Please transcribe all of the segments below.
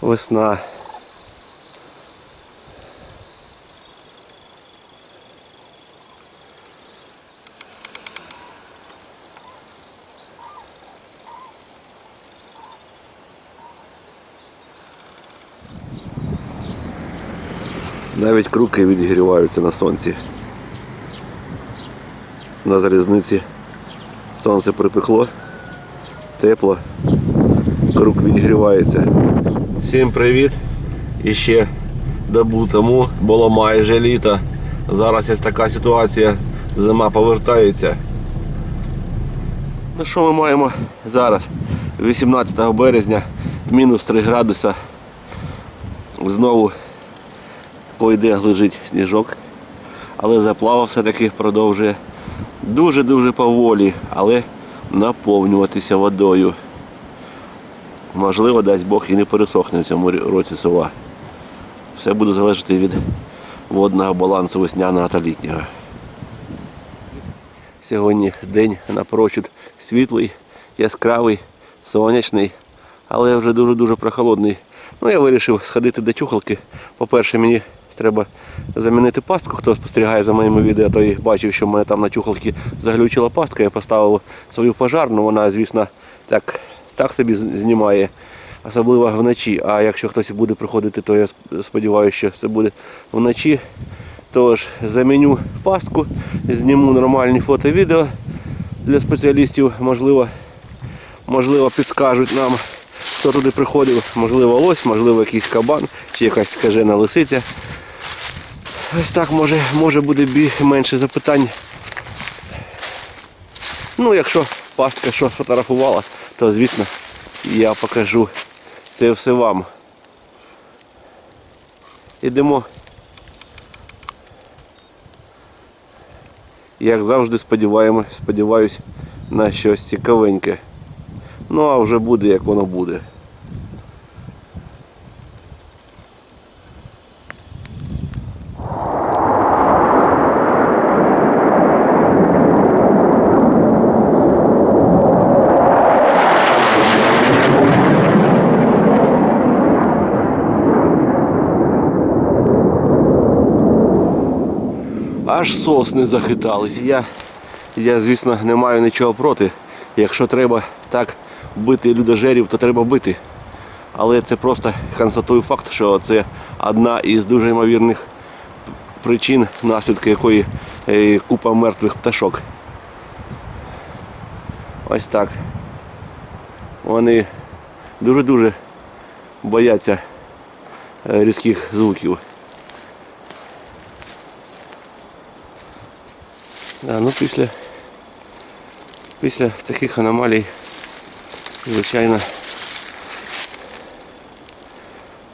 Весна. Навіть круки відігріваються на сонці. На залізниці сонце припекло, тепло, крук відігрівається. Всім привіт! І ще добу тому було майже літо. Зараз ось така ситуація, зима повертається. Ну що ми маємо зараз? 18 березня, мінус 3 градуса. Знову пойде лежить сніжок, але заплава все-таки продовжує дуже-дуже поволі, але наповнюватися водою. Можливо, дасть Бог і не пересохне в цьому році сова. Все буде залежати від водного балансу весняного та літнього. Сьогодні день напрочуд світлий, яскравий, сонячний, але вже дуже-дуже прохолодний. Ну, я вирішив сходити до чухалки. По-перше, мені треба замінити пастку. Хто спостерігає за моїми відео, той бачив, що в мене там на чухалці заглючила пастка. Я поставив свою пожарну, вона, звісно, так, так собі знімає, особливо вночі. А якщо хтось буде приходити, то я сподіваюся, що це буде вночі. Тож заміню пастку, зніму нормальні фото-відео для спеціалістів. Можливо, можливо, підскажуть нам, хто туди приходив. Можливо, лось, можливо, якийсь кабан чи якась скажена лисиця. Ось так може, може буде менше запитань. Ну, якщо пастка що фотографувала, то звісно я покажу це все вам. Ідемо. Як завжди сподіваємось, сподіваюсь на щось цікавеньке. Ну а вже буде як воно буде. Аж сосни захитались. Я, я, звісно, не маю нічого проти. Якщо треба так бити людожерів, то треба бити. Але це просто констатую факт, що це одна із дуже ймовірних причин, наслідки якої е, купа мертвих пташок. Ось так. Вони дуже-дуже бояться е, різких звуків. Да, ну після, після таких аномалій, звичайно,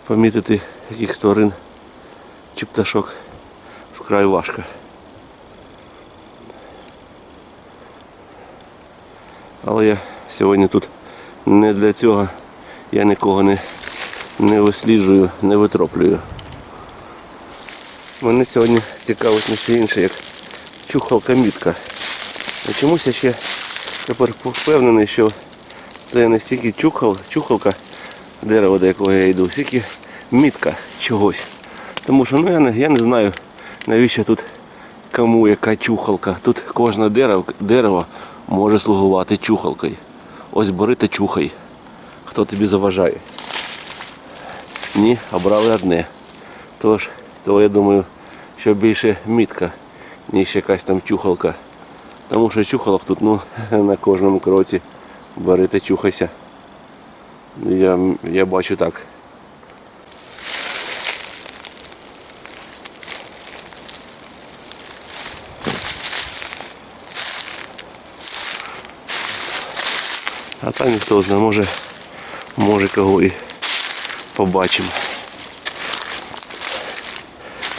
помітити яких тварин чи пташок вкрай важко. Але я сьогодні тут не для цього, я нікого не, не висліджую, не витроплюю. Мене сьогодні цікавить не що інше, як чухалка мітка. А чомусь я ще тепер впевнений, що це не стільки чухал, чухалка дерева, до якого я йду, стільки мітка чогось. Тому що ну, я, не, я не знаю, навіщо тут кому яка чухалка. Тут кожне дерево, дерево може слугувати чухалкою. Ось бери та чухай. Хто тобі заважає? Ні, обрали одне. Тож, то я думаю, що більше мітка, ніж якась там чухалка. Тому що чухалок тут ну, на кожному кроці. Бери та чухайся. Я, я бачу так. А там ніхто знає, може, може кого і побачимо.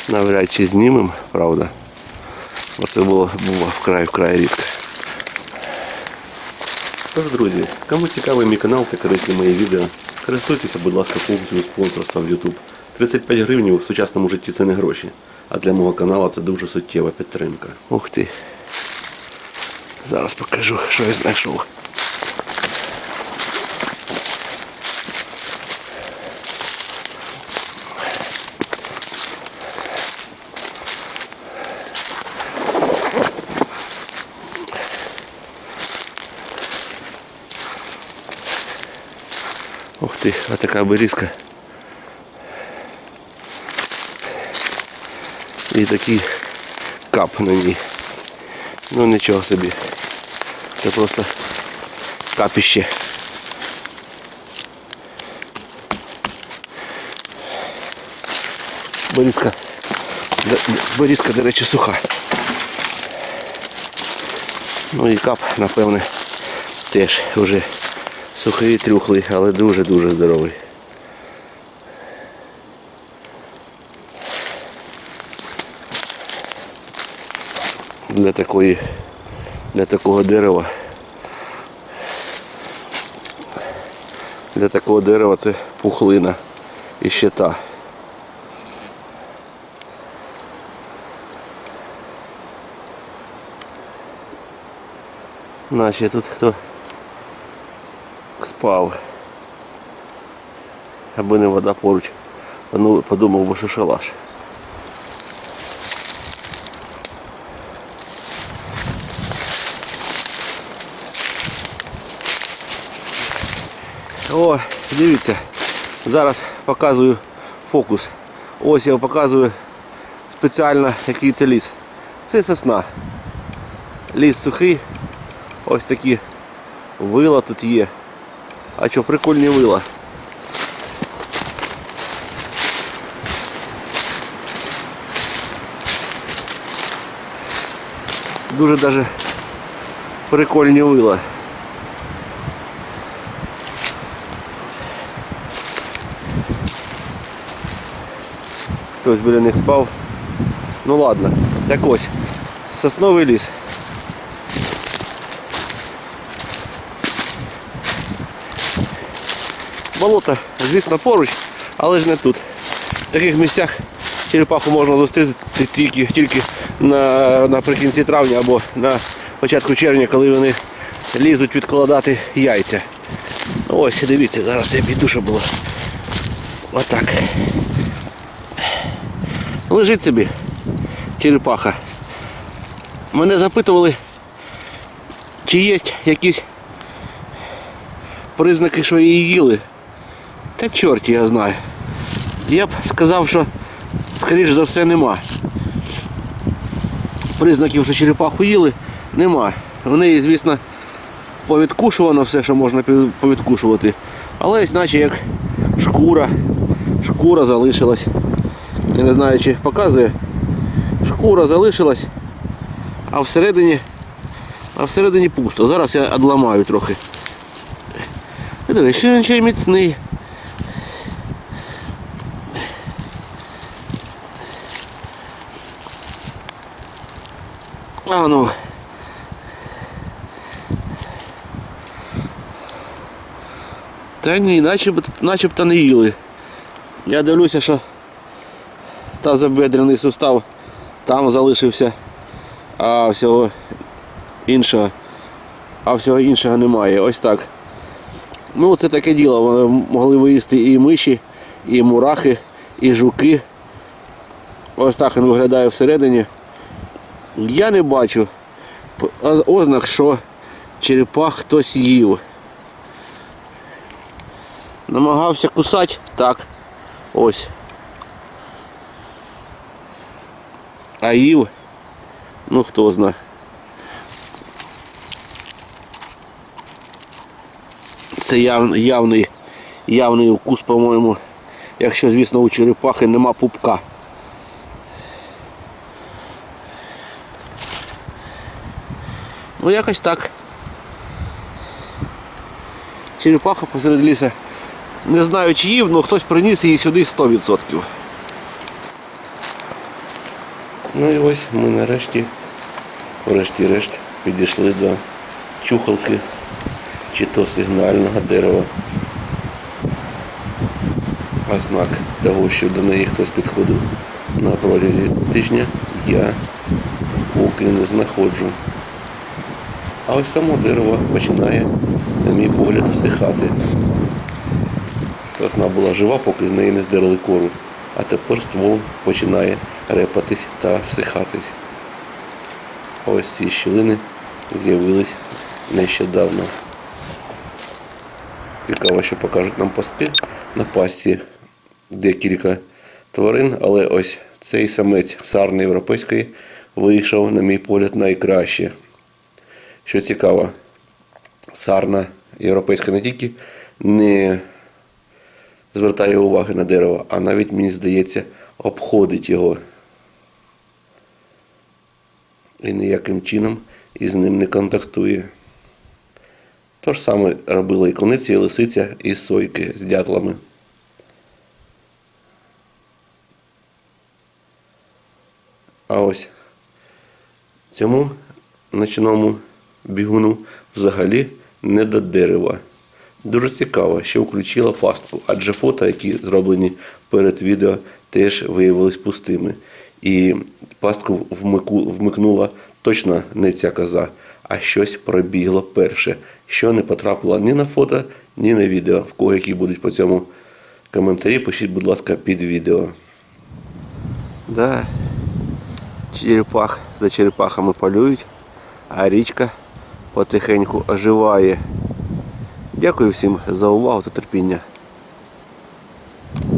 Навряд чи знімемо, правда. Бо це було, було вкрай вкрай рідко. Тож, друзі, кому цікавий мій канал та корисні мої відео, користуйтеся, будь ласка, функцією спонсорства в YouTube. 35 гривень в сучасному житті це не гроші. А для мого каналу це дуже суттєва підтримка. Ух ти. Зараз покажу, що я знайшов. Ух ти, а така берізка. І такий кап на ній. Ну нічого собі. Це просто капіще. Борізка. Д- Борізка, до речі, суха. Ну і кап, напевне, теж вже сухий трюхлий, але дуже-дуже здоровий. Для такої, для такого дерева. Для такого дерева це пухлина і щита. Наче тут хто спав. Аби не вода поруч. Ну, подумав би, що шалаш. О, дивіться, зараз показую фокус. Ось я показую спеціально який це ліс. Це сосна. Ліс сухий, ось такі вила тут є. А що, прикольні вила. Дуже даже прикольні вила. Хтось біля них спав. Ну ладно. Так ось. Сосновий ліс. Болото, звісно, поруч, але ж не тут. В таких місцях черепаху можна зустріти тільки, тільки на, наприкінці травня або на початку червня, коли вони лізуть відкладати яйця. Ось, дивіться, зараз я піду, щоб було. Отак. Лежить собі черепаха. Мене запитували, чи є якісь признаки, що її їли. Та чорт я знаю. Я б сказав, що скоріш за все нема. Признаків, що черепаху їли, нема. В неї, звісно, повідкушувано все, що можна повідкушувати. Але наче як шкура. Шкура залишилась. Я не знаю, чи показує. Шкура залишилась, а всередині, а всередині пусто. Зараз я одламаю трохи. Дивись, що він ще й міцний. А. Та ні, начебто, начебто не їли. Я дивлюся, що тазобедрений сустав там залишився, а всього іншого, а всього іншого немає. Ось так. Ну це таке діло. Вони могли виїсти і миші, і мурахи, і жуки. Ось так він виглядає всередині. Я не бачу ознак, що черепах хтось їв. Намагався кусати? Так. Ось. А їв? Ну хто знає. Це яв, явний, явний укус, по-моєму. Якщо, звісно, у черепахи нема пупка. Ну якось так. Черепаха посеред ліса. Не знаю чи їв, але хтось приніс її сюди 100%. Ну і ось ми нарешті, врешті-решт, підійшли до чухалки чи то сигнального дерева. Ознак того, що до неї хтось підходив на протязі тижня, я поки не знаходжу. А ось само дерево починає, на мій погляд, всихати. Сосна була жива, поки з неї не здерли кору, а тепер ствол починає репатись та всихатись. А ось ці щілини з'явились нещодавно. Цікаво, що покажуть нам пастки на пасті декілька тварин, але ось цей самець сарни європейської вийшов, на мій погляд, найкраще. Що цікаво, сарна європейська не тільки не звертає уваги на дерево, а навіть, мені здається, обходить його. І ніяким чином із ним не контактує. То ж саме робила і куниця, і лисиця, і сойки з дятлами. А ось цьому ночному бігуну взагалі не до дерева. Дуже цікаво, що включила пастку, адже фото, які зроблені перед відео, теж виявились пустими. І пастку вмикнула точно не ця коза, а щось пробігло перше, що не потрапило ні на фото, ні на відео. В кого які будуть по цьому коментарі, пишіть, будь ласка, під відео. Да. Черепах за черепахами полюють, а річка потихеньку оживає. Дякую всім за увагу та терпіння.